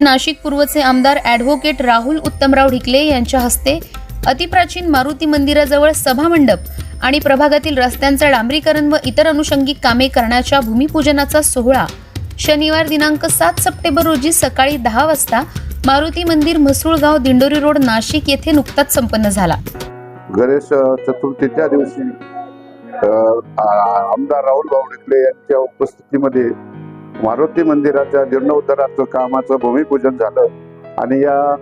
नाशिक पूर्वचे आमदार ॲडव्होकेट राहुल उत्तमराव ढिकले यांच्या हस्ते अतिप्राचीन मारुती मंदिराजवळ सभामंडप आणि प्रभागातील रस्त्यांचं डांबरीकरण व इतर अनुषंगिक कामे करण्याच्या भूमिपूजनाचा सोहळा. शनिवार दिनांक सात सप्टेंबर रोजी सकाळी दहा वाजता मारुती मंदिर म्हसूळगाव दिंडोरी रोड नाशिक येथे नुकताच संपन्न झाला. गणेश चतुर्थीच्या दिवशी आमदार राहुल भाऊ ढिकले यांच्या उपस्थितीमध्ये मारुती मंदिराच्या जीर्णोद्धाराचं कामाचं भूमिपूजन झालं आणि या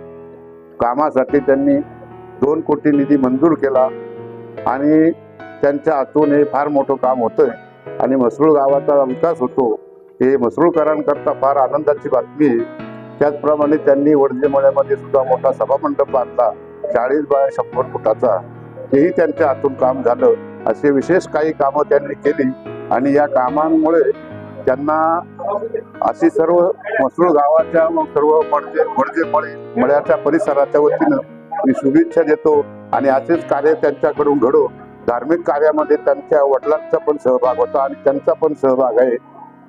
कामासाठी त्यांनी दोन कोटी निधी मंजूर केला आणि त्यांच्या हातून हे फार मोठं काम होतंय. आणि म्हसरूळ गावाचा विकास होतो. हे म्हसरूळकरांकरता फार आनंदाची बातमी. आहे त्याचप्रमाणे त्यांनी वडजेमळ्यामध्ये सुद्धा मोठा सभामंडप बांधला. चाळीस बाय शंभर फुटाचा. तेही त्यांच्या हातून काम झालं. असे विशेष काही कामं त्यांनी केली. आणि या कामांमुळे त्यांना अशी सर्व मसरूळ गावाच्या व सर्व मडजे मडजे मळे मळ्याच्या परिसराच्या वतीनं मी शुभेच्छा देतो आणि असेच कार्य त्यांच्याकडून घडो. धार्मिक कार्यामध्ये त्यांच्या वडिलांचा पण सहभाग होता आणि त्यांचा पण सहभाग आहे.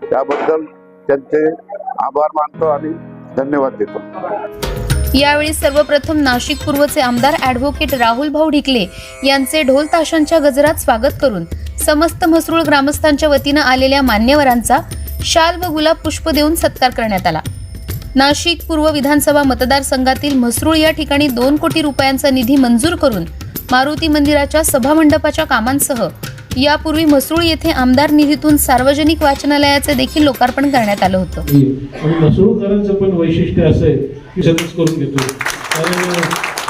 त्याबद्दल त्यांचे आभार मानतो आणि धन्यवाद देतो. यावेळी सर्वप्रथम नाशिक पूर्वचे आमदार ॲडव्होकेट राहुल भाऊ ढिकले यांचे ढोल ताशांच्या गजरात स्वागत करून समस्त म्हसरूळ ग्रामस्थांच्या वतीनं आलेल्या मान्यवरांचा शाल व गुलाब पुष्प देऊन सत्कार करण्यात आला. नाशिक पूर्व विधानसभा मतदारसंघातील म्हसरूळ या ठिकाणी दोन कोटी रुपयांचा निधी मंजूर करून मारुती मंदिराच्या सभामंडपाच्या कामांसह यापूर्वी म्हसरूळ येथे आमदार निधीतून सार्वजनिक वाचनालयाचे देखील लोकार्पण करण्यात आलं होतं. म्हसरूळकरांचं पण वैशिष्ट्य असं आहे की सगळंच करून घेतो. कारण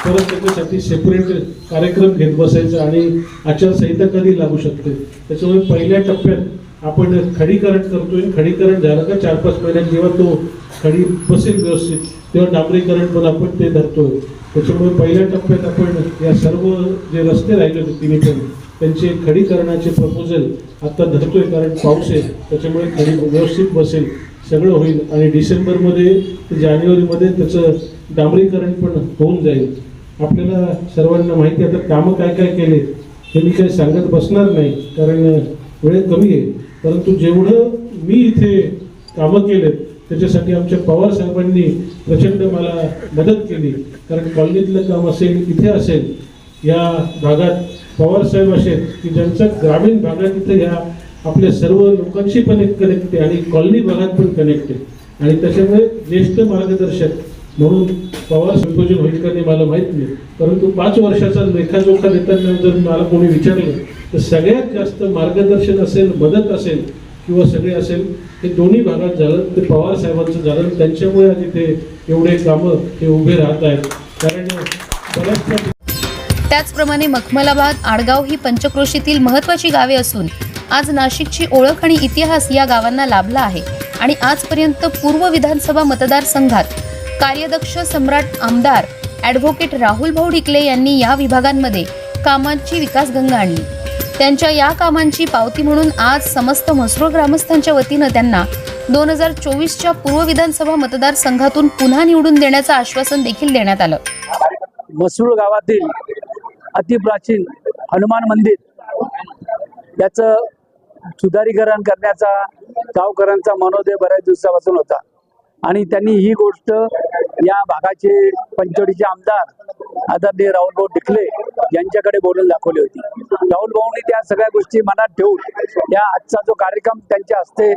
परत त्याच्यासाठी सेपरेट कार्यक्रम घेत बसायचा आणि आचारसंहिता कधी लागू शकते? त्याच्यामुळे पहिल्या टप्प्यात आपण खडीकरण करतोय. खडीकरण झालं का चार पाच महिन्यात जेव्हा तो खडी बसेल व्यवस्थित तेव्हा डांबरीकरण पण आपण ते धरतोय. त्याच्यामुळे पहिल्या टप्प्यात आपण या सर्व जे रस्ते राहिले होते तिन्ही पण त्यांचे खडीकरणाचे प्रपोजल आता धरतोय कारण पाऊस आहे त्याच्यामुळे खडी व्यवस्थित बसेल सगळं होईल. आणि डिसेंबरमध्ये ते जानेवारीमध्ये त्याचं डांबरीकरण पण होऊन जाईल. आपल्याला सर्वांना माहिती आहे आता कामं काय काय केले हे मी काही सांगत बसणार नाही कारण वेळ कमी आहे. परंतु जेवढं मी इथे कामं केलेत त्याच्यासाठी आमच्या पवार साहेबांनी प्रचंड मला मदत केली. कारण कॉलनीतलं काम असेल इथे असेल या भागात पवार साहेब असेल की ज्यांचं ग्रामीण भागात इथे ह्या आपल्या सर्व लोकांशी पण एक कनेक्ट आहे आणि कॉलनी भागात पण कनेक्ट आहे. आणि त्याच्यामुळे ज्येष्ठ मार्गदर्शक म्हणून पवार संयोजन होईल का नाही मला माहीत नाही परंतु पाच वर्षाचा लेखाजोखा देताना जर मला कोणी विचारलं तर सगळ्यात जास्त मार्गदर्शन असेल मदत असेल किंवा सगळे असेल हे दोन्ही भागात झालं. ते पवार साहेबांचं झालं त्यांच्यामुळे आज इथे एवढे कामं हे उभे राहत आहेत. कारण बऱ्याच त्याचप्रमाणे मखमलाबाद आडगाव ही पंचक्रोशीतील महत्त्वाची गावे असून आज नाशिकची ओळख आणि इतिहास या गावांना लाभला आहे. आणि आजपर्यंत पूर्व विधानसभा मतदारसंघात कार्यदक्ष सम्राट आमदार ॲडव्होकेट राहुल भाऊ ढिकले यांनी या विभागांमध्ये कामांची विकासगंगा आणली. त्यांच्या या कामांची पावती म्हणून आज समस्त म्हसरूळ ग्रामस्थांच्या वतीनं त्यांना दोन हजार चोवीसच्या पूर्व विधानसभा मतदारसंघातून पुन्हा निवडून देण्याचं आश्वासन देखील देण्यात आलं. मसरूळ गावातील अतिप्राचीन हनुमान मंदिर याचं सुधारीकरण करण्याचा गावकऱ्यांचा मनोदय बऱ्याच दिवसापासून होता. आणि त्यांनी ही गोष्ट या भागाचे पंचवडीचे आमदार आदरणीय राहुल भाऊ यांच्याकडे बोलून दाखवली होती. राहुल भाऊंनी त्या सगळ्या गोष्टी मनात ठेवून या आजचा जो कार्यक्रम त्यांच्या हस्ते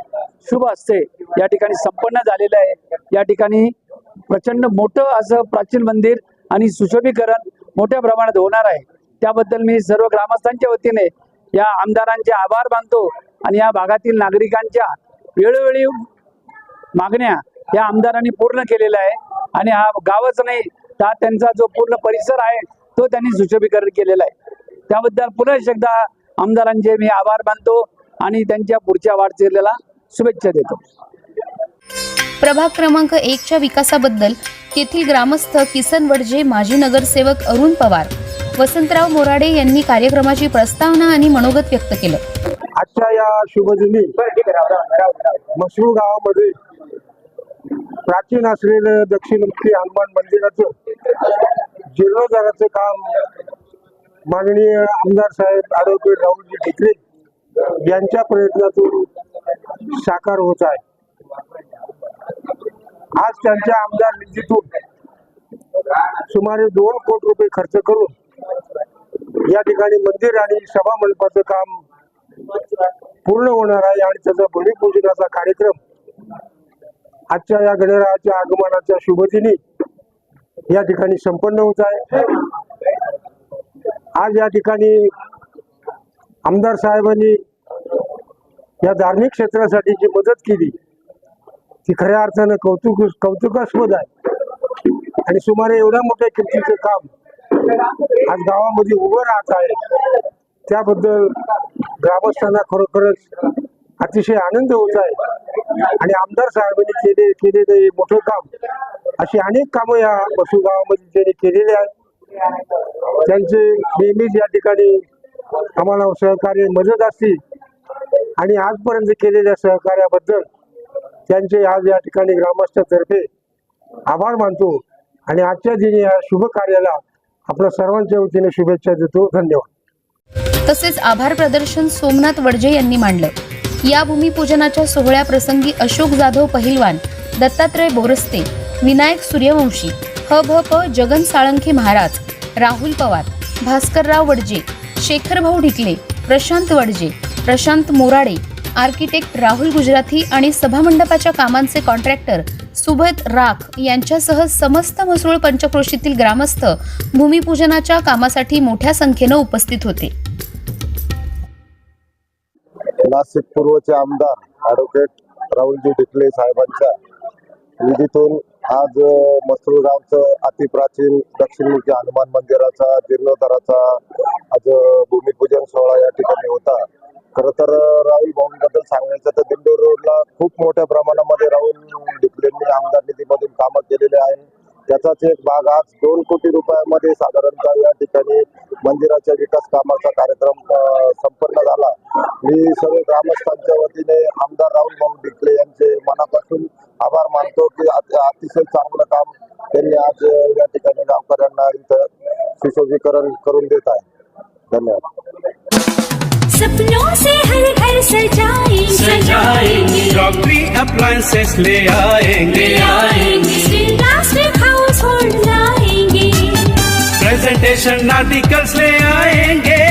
शुभ असते या ठिकाणी संपन्न झालेला आहे. या ठिकाणी प्रचंड मोठं असं प्राचीन मंदिर आणि सुशोभीकरण मोठ्या प्रमाणात होणार आहे. त्याबद्दल मी सर्व ग्रामस्थांच्या वतीने या आमदारांचे आभार मानतो आणि या भागातील नागरिकांच्या वेळोवेळी मागण्या या आमदारांनी पूर्ण केलेल्या आहे. आणि हा गावच नाही तर हा त्यांचा जो पूर्ण परिसर आहे तो त्यांनी सुशोभीकरण केलेला आहे. त्याबद्दल पुन्हा एकदा आमदारांचे मी आभार मानतो आणि त्यांच्या पुढच्या वाटचालीला शुभेच्छा देतो. प्रभाग क्रमांक एकच्या विकासाबद्दल तेथील ग्रामस्थ किसन वडजे माजी नगरसेवक अरुण पवार वसंतराव मोराडे यांनी कार्यक्रमाची प्रस्तावना आणि मनोगत व्यक्त केलं. आजच्या या शुभदिनी मसरूळ गावामध्ये प्राचीन असलेलं दक्षिणमुखी हनुमान मंदिराचं जीर्णोद्धाराचं काम माननीय आमदार साहेब आरोग्य राहुलजी ढिकरे यांच्या प्रयत्नातून साकार होत आहे. आज त्यांच्या आमदार निधीतून सुमारे दोन कोटी रुपये खर्च करून या ठिकाणी मंदिर आणि सभा मंडपाचं काम पूर्ण होणार आहे आणि त्याचा भूमिपूजनाचा कार्यक्रम आजच्या या गणरायाच्या आगमनाच्या शुभदिनी या ठिकाणी संपन्न होत आहे. आज या ठिकाणी आमदार साहेबांनी या धार्मिक क्षेत्रासाठी जी मदत केली ती खऱ्या अर्थानं कौतुक कौतुकास्पद आहे. आणि सुमारे एवढ्या मोठ्या किमतीचं काम आज गावामध्ये उभं राहत आहे. त्याबद्दल ग्रामस्थांना खरोखरच अतिशय आनंद होत आहे. आणि आमदार साहेबांनी केले केलेलं हे मोठं काम अशी अनेक कामं या बसू गावामध्ये त्यांनी केलेली आहेत. त्यांचे नेहमीच या ठिकाणी आम्हाला सहकार्य मदत असतील. आणि आजपर्यंत केलेल्या सहकार्याबद्दल त्यांचे आज या ठिकाणी ग्रामस्थातर्फे आभार मानतो. आणि आजच्या दिनी या शुभ कार्याला आपल्या सर्वांच्या वतीने शुभेच्छा देतो. धन्यवाद. तसेच आभार प्रदर्शन सोमनाथ वडजे यांनी मांडलं. या भूमिपूजनाच्या सोहळ्याप्रसंगी अशोक जाधव पहिलवान दत्तात्रय बोरस्ते विनायक सूर्यवंशी ह भ प जगन साळंखे महाराज राहुल पवार भास्करराव वडजे शेखरभाऊ ढिकले प्रशांत वडजे प्रशांत मोराडे आर्किटेक्ट राहुल गुजराती आणि सभामंडपाच्या कामांचे कॉन्ट्रॅक्टर सुभद राख यांच्यासह समस्त म्हसरूळ पंचक्रोशीतील ग्रामस्थ भूमिपूजनाच्या कामासाठी मोठ्या संख्येनं उपस्थित होते. नाशिक पूर्वचे आमदार ॲडव्होकेट राहुलजी डिकले साहेबांच्या निधीतून आज मसरूळगावचं अतिप्राचीन दक्षिणमुखी हनुमान मंदिराचा जीर्णोद्धाराचा आज भूमिपूजन सोहळा या ठिकाणी होता. खरं तर राहुल भाऊंबद्दल सांगायचं तर दिंडोर रोडला खूप मोठ्या प्रमाणामध्ये राहुल डिकलेंनी आमदार निधीमधून कामं केलेले आहे त्याचाच एक भाग आज दोन कोटी रुपयामध्ये साधारणतः या ठिकाणी मंदिराच्या विकास कामाचा कार्यक्रम संपन्न झाला. मी सर्व ग्रामस्थांच्या वतीने आमदार राहुल भाऊ डिकले यांचे मनापासून आभार मानतो की अतिशय चांगलं काम त्यांनी आज या ठिकाणी गावकऱ्यांना इथं सुशोभीकरण करून देत आहे. धन्यवाद. सपनों से हर घर सजाएँगे. सजाएँगे। क्रॉकरी अप्लायंसेस ले आएँगे। आएँगे. हाउस होल्ड लाएँगे. प्रेजेंटेशन आर्टिकल्स ले आएँगे।